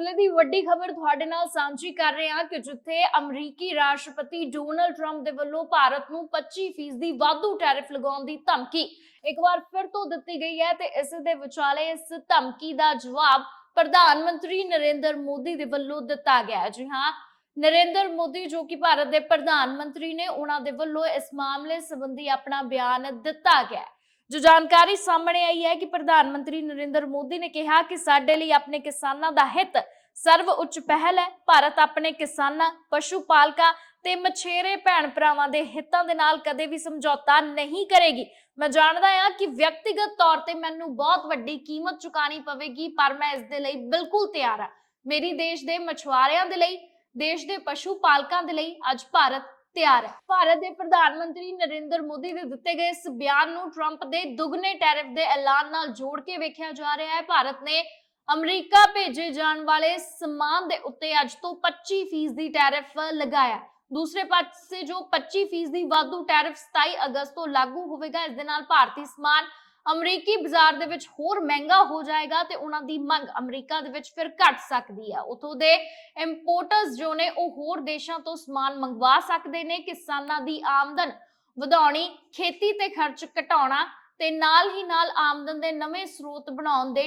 ਵੇਲੇ ਦੀ ਵੱਡੀ ਖਬਰ ਤੁਹਾਡੇ ਨਾਲ ਸਾਂਝੀ ਕਰ ਰਹੇ ਹਾਂ ਕਿ ਜਿੱਥੇ ਅਮਰੀਕੀ ਰਾਸ਼ਟਰਪਤੀ ਡੋਨਲਡ ਟਰੰਪ ਦੇ ਵੱਲੋਂ ਭਾਰਤ ਨੂੰ 25% ਦੀ ਵਾਧੂ ਟੈਰਿਫ ਲਗਾਉਣ ਦੀ ਧਮਕੀ ਇੱਕ ਵਾਰ ਫਿਰ ਤੋਂ ਦਿੱਤੀ ਗਈ ਹੈ ਤੇ ਇਸ ਦੇ ਵਿਚਾਲੇ ਇਸ ਧਮਕੀ ਦਾ ਜਵਾਬ ਪ੍ਰਧਾਨ ਮੰਤਰੀ ਨਰਿੰਦਰ ਮੋਦੀ ਦੇ ਵੱਲੋਂ ਦਿੱਤਾ ਗਿਆ ਜੀ ਹਾਂ, ਨਰਿੰਦਰ ਮੋਦੀ ਜੋ ਕਿ ਭਾਰਤ ਦੇ ਪ੍ਰਧਾਨ ਮੰਤਰੀ ਨੇ, ਉਹਨਾਂ ਦੇ ਵੱਲੋਂ ਇਸ ਮਾਮਲੇ ਸੰਬੰਧੀ ਆਪਣਾ ਬਿਆਨ ਦਿੱਤਾ ਗਿਆ ਹੈ। ਜੋ ਜਾਣਕਾਰੀ ਸਾਹਮਣੇ ਆਈ ਹੈ ਕਿ ਪ੍ਰਧਾਨ ਮੰਤਰੀ ਨਰਿੰਦਰ ਮੋਦੀ ਨੇ ਕਿਹਾ ਕਿ ਸਾਡੇ ਲਈ ਆਪਣੇ ਕਿਸਾਨਾਂ ਦਾ ਹਿੱਤ ਸਰਵ ਉੱਚ ਪਹਿਲ ਹੈ। ਭਾਰਤ ਆਪਣੇ ਕਿਸਾਨਾਂ, ਪਸ਼ੂ ਪਾਲਕਾਂ ਤੇ ਮਛੇਰੇ ਭੈਣ ਭਰਾਵਾਂ ਦੇ ਹਿੱਤਾਂ ਦੇ ਨਾਲ ਕਦੇ ਵੀ ਸਮਝੌਤਾ ਨਹੀਂ ਕਰੇਗੀ। ਮੈਂ ਜਾਣਦਾ ਹਾਂ ਕਿ ਵਿਅਕਤੀਗਤ ਤੌਰ ਤੇ ਮੈਨੂੰ ਬਹੁਤ ਵੱਡੀ ਕੀਮਤ ਚੁਕਾਣੀ ਪਵੇਗੀ, ਪਰ ਮੈਂ ਇਸ ਦੇ ਲਈ ਬਿਲਕੁਲ ਤਿਆਰ ਹਾਂ। ਮੇਰੀ ਦੇਸ਼ ਦੇ ਮਛੁਆਰਿਆਂ ਦੇ ਲਈ, ਦੇਸ਼ ਦੇ ਪਸ਼ੂ ਪਾਲਕਾਂ ਦੇ ਲਈ ਅੱਜ ਭਾਰਤ ਤਿਆਰ ਹੈ। ਭਾਰਤ ਦੇ ਪ੍ਰਧਾਨ ਮੰਤਰੀ ਨਰਿੰਦਰ ਮੋਦੀ ਦੇ ਦਿੱਤੇ ਗਏ ਇਸ ਬਿਆਨ ਨੂੰ ਟਰੰਪ ਦੇ ਦੁੱਗਣੇ ਟੈਰਿਫ ਦੇ ਐਲਾਨ ਨਾਲ ਜੋੜ ਕੇ ਵੇਖਿਆ ਜਾ ਰਿਹਾ ਹੈ। ਭਾਰਤ ਨੇ ਅਮਰੀਕਾ ਭੇਜੇ ਜਾਣ ਵਾਲੇ ਸਮਾਨ ਦੇ ਉੱਤੇ ਅੱਜ ਤੋਂ 25% ਦੀ ਟੈਰਿਫ ਲਗਾਇਆ। ਦੂਸਰੇ ਪਾਸੇ ਜੋ 25% ਦੀ ਵਾਧੂ ਟੈਰਿਫ 27 ਅਗਸਤ ਤੋਂ ਲਾਗੂ ਹੋਵੇਗਾ, ਇਸ ਦੇ ਨਾਲ ਭਾਰਤੀ ਸਮਾਨ ਅਮਰੀਕੀ ਬਾਜ਼ਾਰ ਦੇ ਵਿੱਚ ਹੋਰ ਮਹਿੰਗਾ ਹੋ ਜਾਏਗਾ ਤੇ ਉਹਨਾਂ ਦੀ ਮੰਗ ਅਮਰੀਕਾ ਦੇ ਵਿੱਚ ਫਿਰ ਘਟ ਸਕਦੀ ਹੈ ਉਥੋਂ ਦੇ ਇੰਪੋਰਟਰਸ ਜੋ ਨੇ, ਉਹ ਹੋਰ ਦੇਸ਼ਾਂ ਤੋਂ ਸਮਾਨ ਮੰਗਵਾ ਸਕਦੇ ਨੇ। ਕਿਸਾਨਾਂ ਦੀ ਆਮਦਨ ਵਧਾਉਣੀ, ਖੇਤੀ ਤੇ ਖਰਚ ਘਟਾਉਣਾ ਤੇ ਨਾਲ ਹੀ ਨਾਲ ਆਮਦਨ ਦੇ ਨਵੇਂ ਸਰੋਤ ਬਣਾਉਣ ਦੇ